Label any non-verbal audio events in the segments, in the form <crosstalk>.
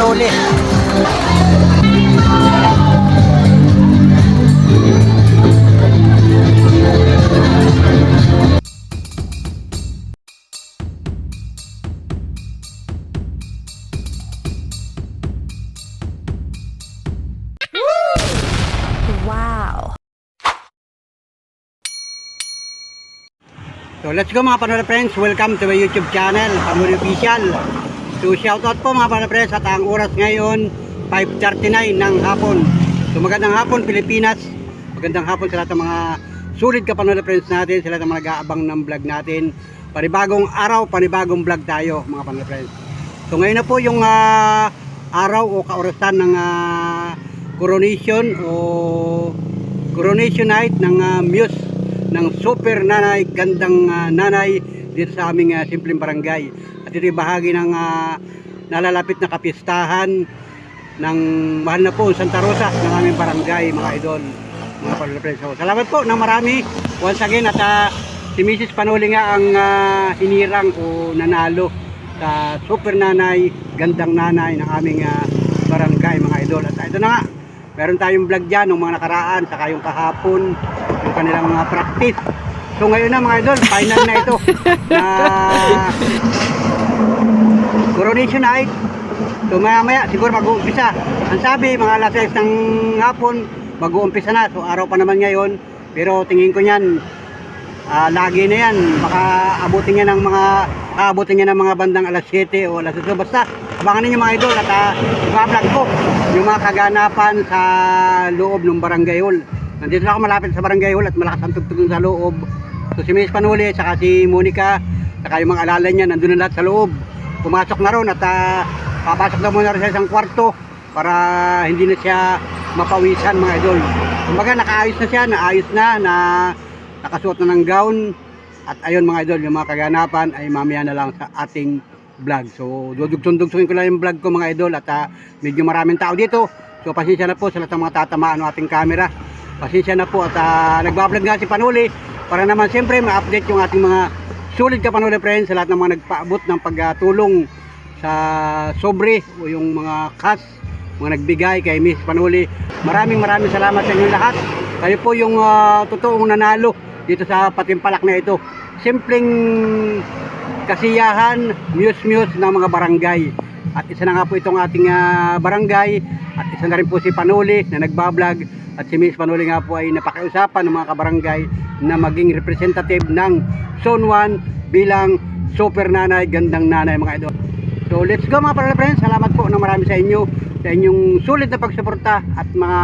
Panuli. Wow. So let's go mga Panuli friends. Welcome to my YouTube channel, Panuli Official. So shoutout po mga friends at ang oras ngayon 5.39 ng hapon. So magandang hapon Pilipinas. Magandang hapon sa lahat ng mga sulit ka Panuli friends natin, sa lahat ng mga nag-aabang ng vlog natin. Panibagong araw, panibagong vlog tayo mga Panuli friends. So ngayon na po yung ah, araw o kaorasan ng ah, coronation o coronation night ng ah, Muse ng super nanay, gandang ah, nanay dito sa aming ah, simpleng barangay. Yung bahagi ng ah, nalalapit na kapistahan ng mahal na po Santa Rosa ng aming barangay mga idol mga palapres. So, salamat po ng marami once again at ah, si Mrs. Panuli nga ang ah, hinirang o nanalo sa super nanay, gandang nanay ng aming ah, barangay mga idol. At ito na nga, meron tayong vlog dyan ng mga nakaraan, saka yung kahapon, yung kanilang mga practice. So ngayon na mga idol, final na ito. na <laughs> coronation night. So maya siguro mag-uumpisa. Ang sabi, mga alas 6 ng hapon, mag-uumpisa na. So araw pa naman ngayon. Pero tingin ko niyan, ah, lagi na yan. Baka abutin niya ng mga, aabutin niya ng mga bandang alas 7 o alas 8. Basta, abangan ninyo mga idol at uh, ko yung mga kaganapan sa loob ng barangay hall. Nandito na ako malapit sa barangay hall at malakas ang tugtog sa loob. So si Miss Panuli, saka si Monica, saka yung mga alala niya, nandun na lahat sa loob. Pumasok na ron at ah, papasok na muna rin sa isang kwarto para hindi na siya mapawisan mga idol. Kumbaga nakaayos na siya, naayos na, na nakasuot na ng gown. At ayun mga idol, yung mga kaganapan ay mamaya na lang sa ating vlog. So dudugtong-dugtongin ko lang yung vlog ko mga idol at ah, medyo maraming tao dito. So pasensya na po sa lahat ng mga tatamaan ng ating camera. Pasensya na po at uh, nagbablog nga si Panuli para naman siyempre ma-update yung ating mga sulit ka Panuli friends sa lahat ng mga nagpaabot ng pagtulong sa sobre o yung mga cash mga nagbigay kay Miss Panuli. Maraming maraming salamat sa inyo lahat. Kayo po yung ah, totoong nanalo dito sa patimpalak na ito. Simpleng kasiyahan, muse-muse ng mga barangay. At isa na nga po itong ating ah, barangay at isa na rin po si Panuli na nagbablog at si Miss Panuli nga po ay napakiusapan ng mga kabarangay na maging representative ng Zone 1 bilang super nanay, gandang nanay mga idol. So let's go mga parala friends. Salamat po ng marami sa inyo sa inyong sulit na pagsuporta at mga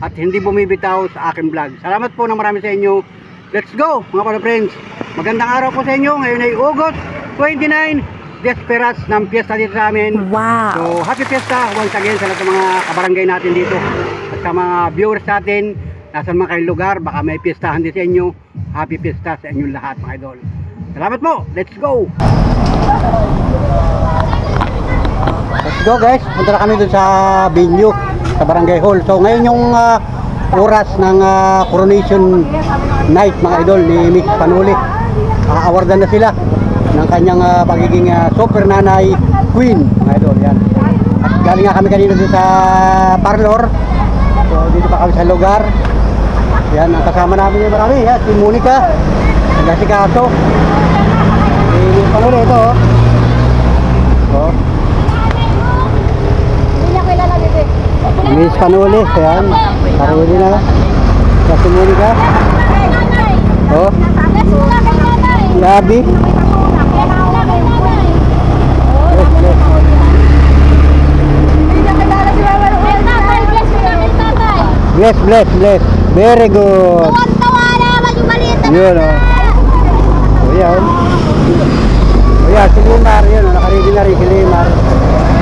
at hindi bumibitaw sa aking vlog. Salamat po ng marami sa inyo. Let's go mga parala friends. Magandang araw po sa inyo. Ngayon ay August 29, Desperas ng piyesta dito sa amin. Wow. So happy fiesta once again sa lahat ng mga kabarangay natin dito. At sa mga viewers natin, nasa mga kayong lugar, baka may piestahan din sa inyo. Happy fiesta sa inyong lahat mga idol. Salamat po. Let's go. Let's go guys. Punta na kami dun sa venue sa Barangay Hall. So ngayon yung ah, oras ng ah, coronation night mga idol ni Miss Panuli. Aawardan na sila ng kanyang ah, pagiging ah, super nanay queen mga idol. Yan. At galing nga kami kanina dun sa parlor. So dito pa kami sa lugar. Yan, ang kasama namin yung marami. Yan, si Monica. Nagasikaso. Si Panuli ito oh. Oh. Hindi niya kilala, bebe. Miss Panuli, ayan. Paruli na. Kasi Monica. Oh, nanay. Yes, yes. Bless, bless, bless. Very good. Naman yung maliit na Yun, oh. O yan. O yan, si Limar. Yun, oh, nakaready na rin si Limar.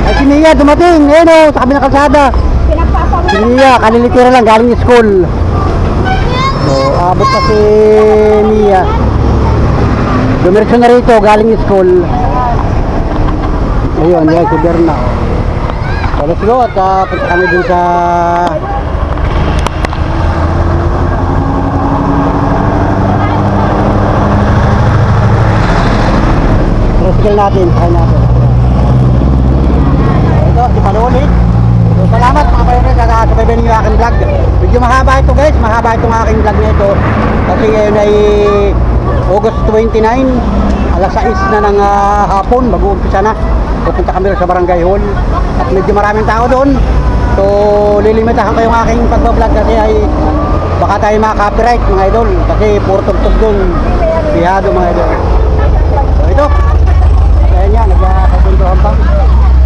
Ay, si Mia dumating. Ayun, oh, sa kabilang kalsada. Pinagpapawala. Si Mia, kalilitira lang, galing school. So, abot pa si Mia. Dumiretso na rito, galing school. Ayun, yan si Berna. So, let's go at uh, punta kami dun sa tricycle natin, sakay natin. ito, si Paluli. So, salamat mga pare sa kasubaybayan niyo aking vlog. Medyo mahaba ito guys, mahaba itong aking vlog na ito. Kasi ngayon ay August 29, alas 6 na ng ah, hapon, mag-uumpisa na. Pupunta kami sa Barangay Hall. At medyo maraming tao doon. So, lilimitahan ko yung aking pagbablog kasi ay baka tayo maka-copyright mga idol. Kasi puro tugtog doon. Bihado mga idol. Lamba.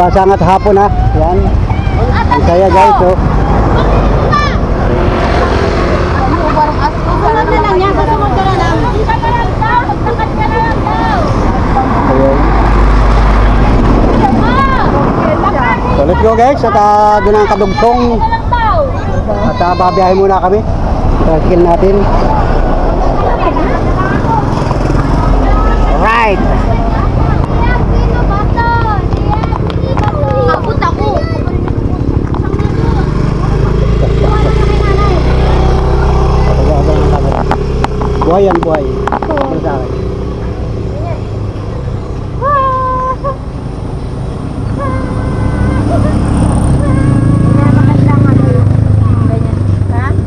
Palabasan at hapon ha. Yan. Ang saya guys. Oh. So let's go guys. At uh, doon ang kadugtong. At uh, babiyahe muna kami. Tricycle natin. Right. Sino ba to? Abot ako. Buhay yan, buhay. Para sa akin.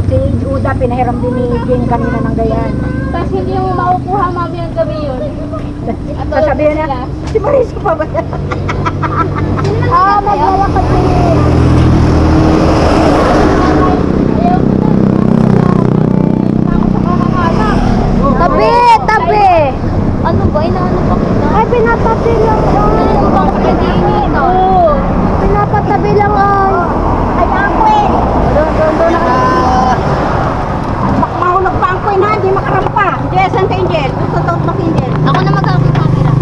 Si Juda, pinahiram din ni Jane kanina ng gayan. Tapos hindi mo makukuha mami ang gabi yun. At Sasabihin niya, si Marisa pa ba yan? Ah, maglalakad din. Tabi! Tabi! Ano ba? Inaano ba kita? Ay, pinatabi lang ay. Ano bang pinagingin? Oo. Pinapatabi lang ay. Ay, angkwin! Doon, doon, doon. Mahulog pa ang coin ha, hindi makarampa. Jess, saan ka Angel? Gusto to to Angel. Ako na magkakong camera.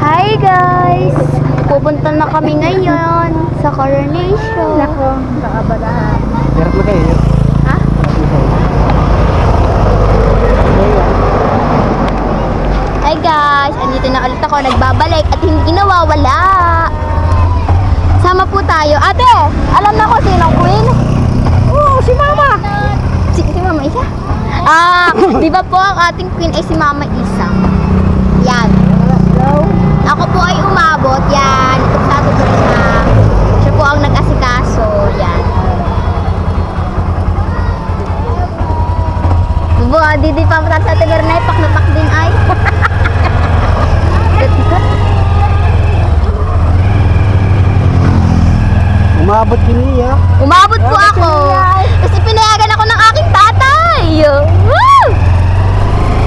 Hi guys! Pupunta na kami ngayon sa coronation. Nako, kaabalahan. Hirap mo kayo. Ha? Hi guys! Andito na ulit ako. Nagbabalik at hindi nawawala. Sama po tayo. Ate! Alam na ko sinong queen? Oo, si Mama. Si, si Mama Isa? Ah, di ba po ang ating queen ay si Mama Isa? Yan. Ako po ay umabot. Yan. Ito sa atin na. Siya po ang nag-asikaso. Yan. Buwa, di di pa sa tigar na ipak na pak din ay. <laughs> Umabot din niya. Umabot po ako. Kasi pinayagan ako ng aking tatay. Woo!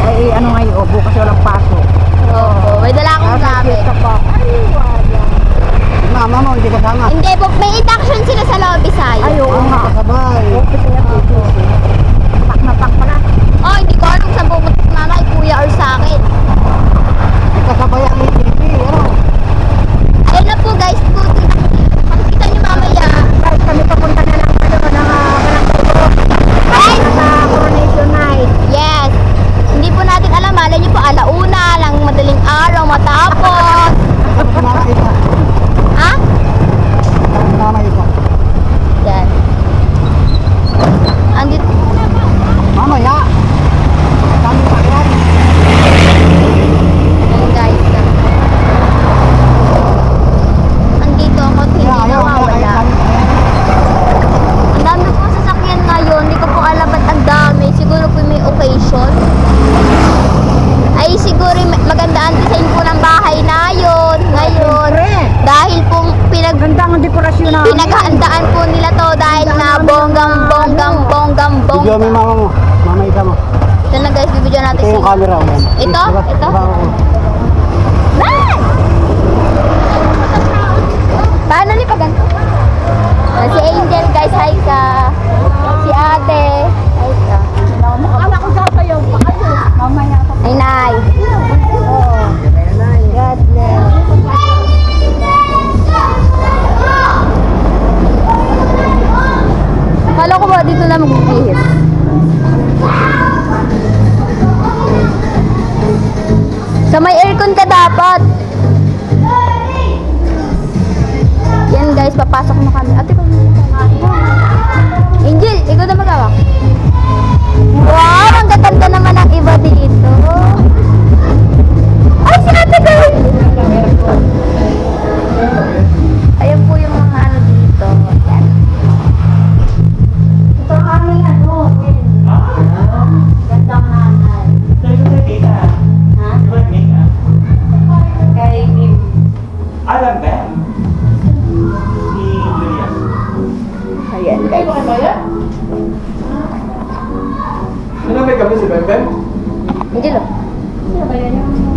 Ay, ano ngayon, oh, bukas walang pasok. Oo, may dala akong gamit. Ay, wala. Mama mo, hindi kasama. Hindi po, may induction sila sa lobby sa'yo. Ay, oo nga. Kasabay. Kaya pwede. Pak na pak pala. Oh, hindi ko alam saan pupunta si mama, kuya or sa akin. Kasabay ang ATP. Ano? Ayun na po guys, po, makikita niyo mamaya. Guys, kami papunta na lang ano, ng uh, Guys! sa coronation night. Yes! Hindi po natin alam, malay niyo po alauna, lang madaling araw, matapos. Guys. Ano may kami si Bemben? Angel, oh. Yan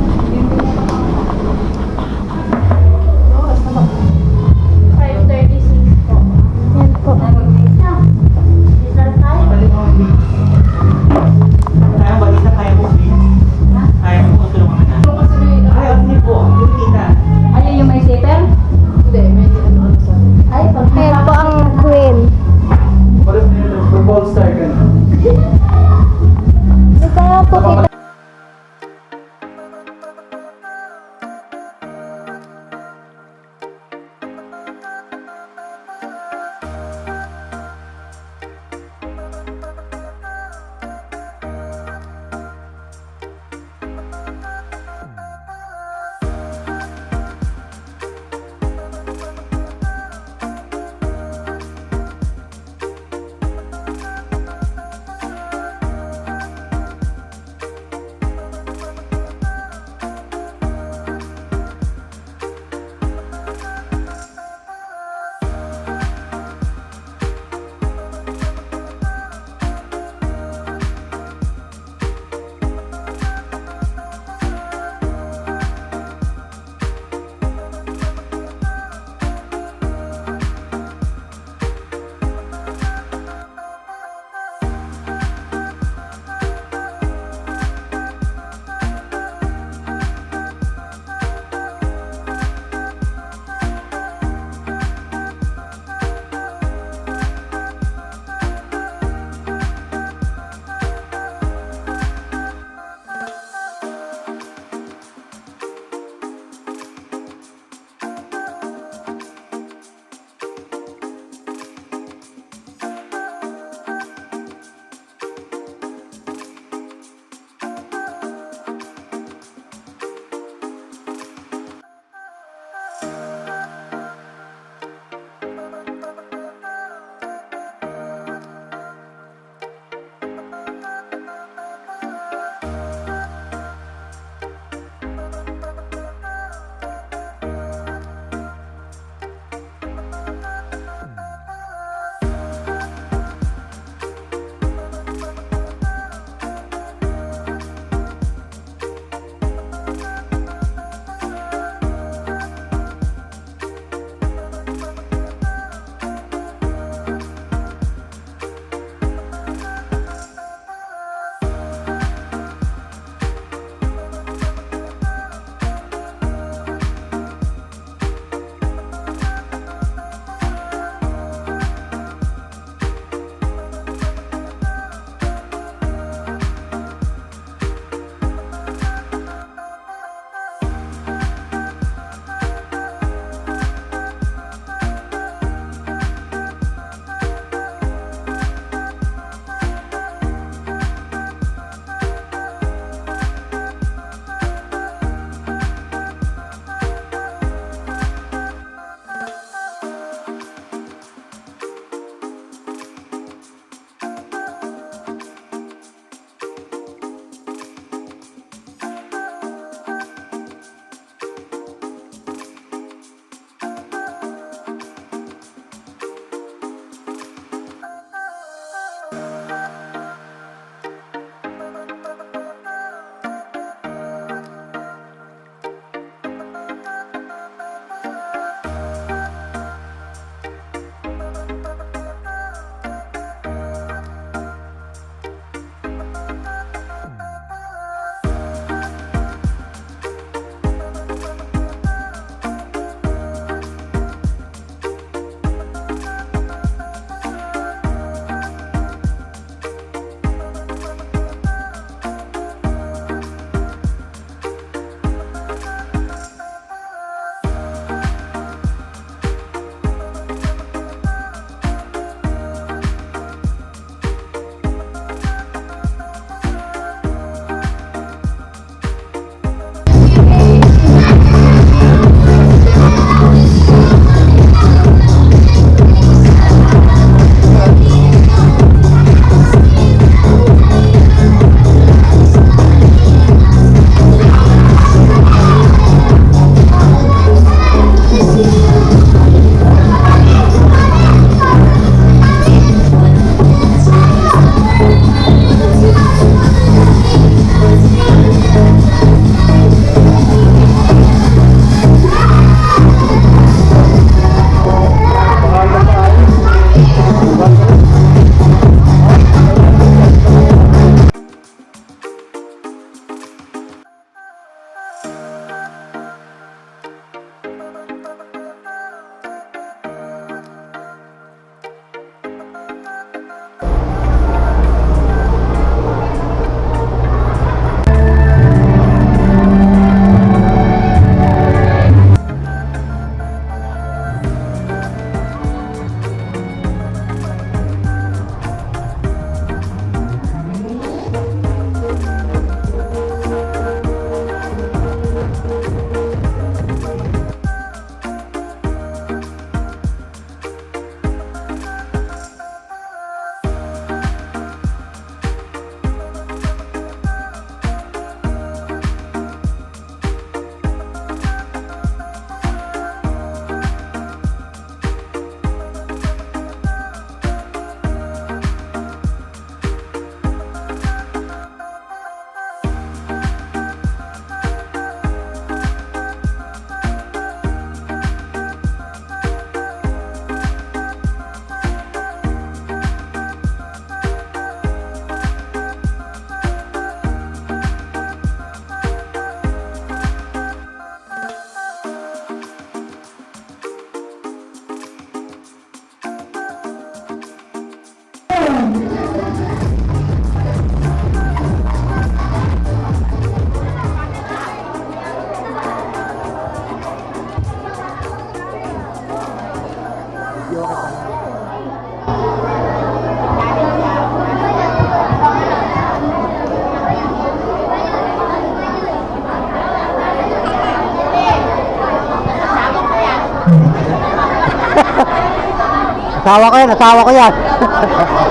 Asawa ko yan, asawa ko yan.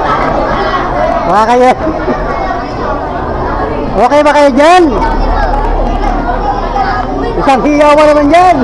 <laughs> Baka kayo. Okay ba kayo dyan? Isang hiyaw mo naman dyan.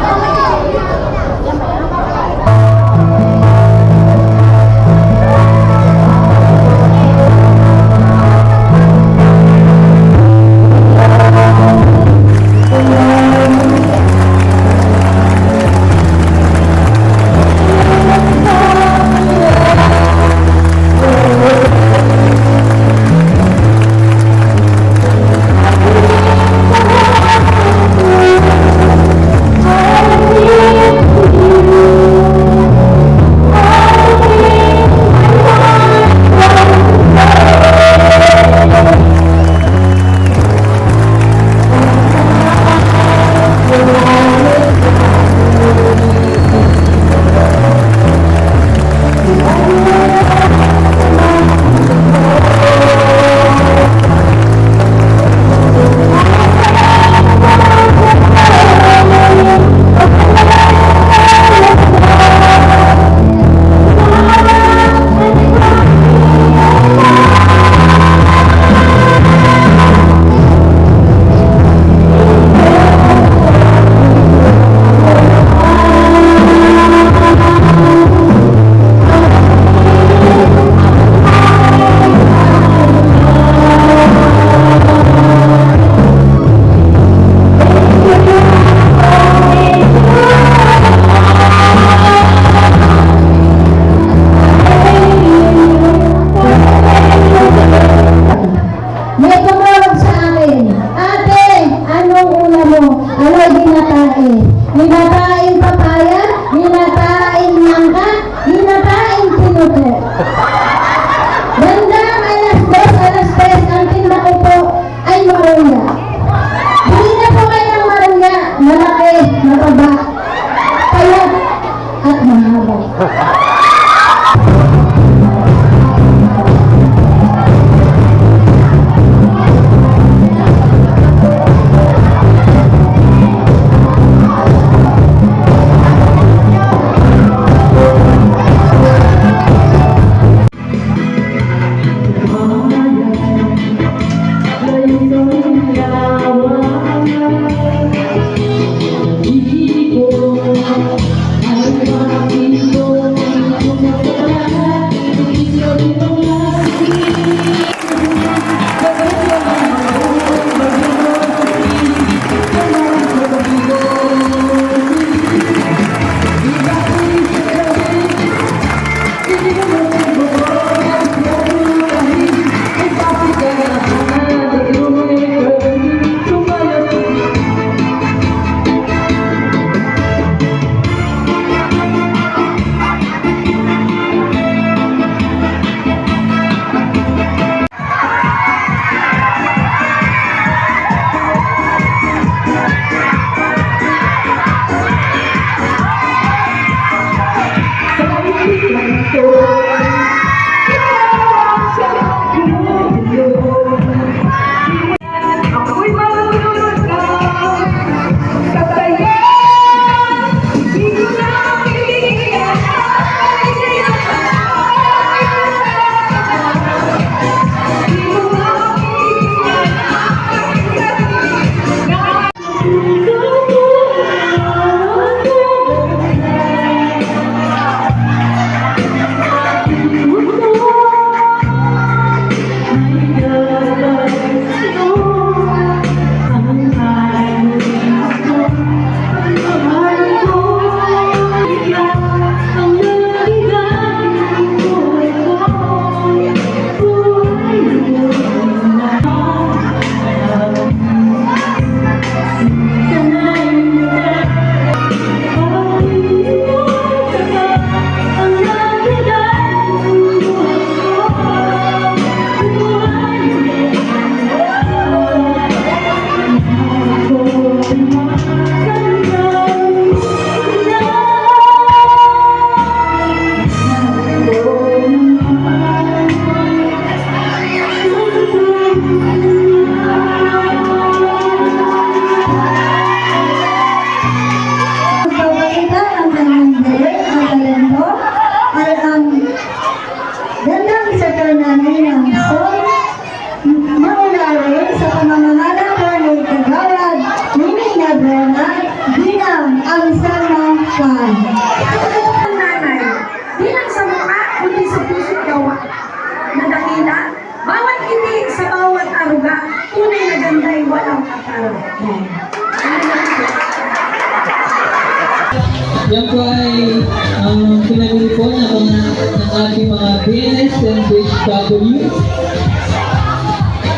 SMHW,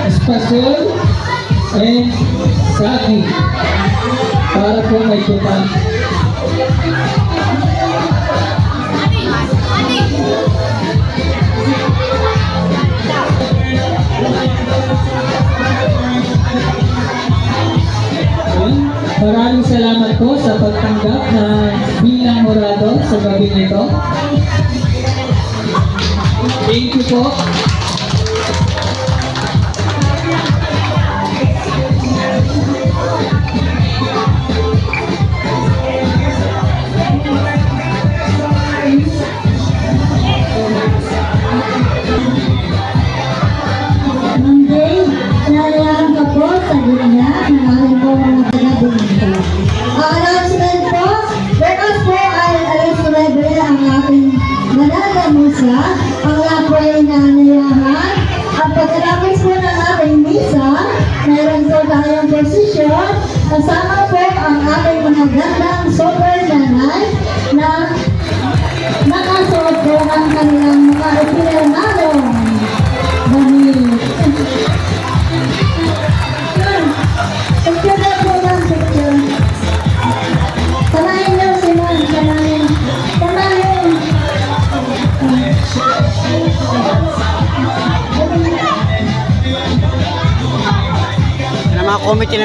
Espasol, and Sagi para po may tupan. Maraming salamat po sa pagtanggap na bilang morado sa gabi nito. Thank you.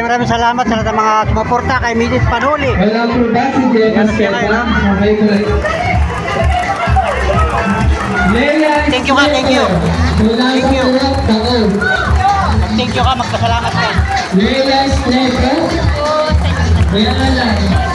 Maraming maraming salamat sa lahat ng mga sumuporta kay Midis Panuli. Well, after that, si James Kevin, Thank you ka, thank you. Thank you. Thank you ka, magpasalamat ka. Leila Snake, ha? Oo, thank.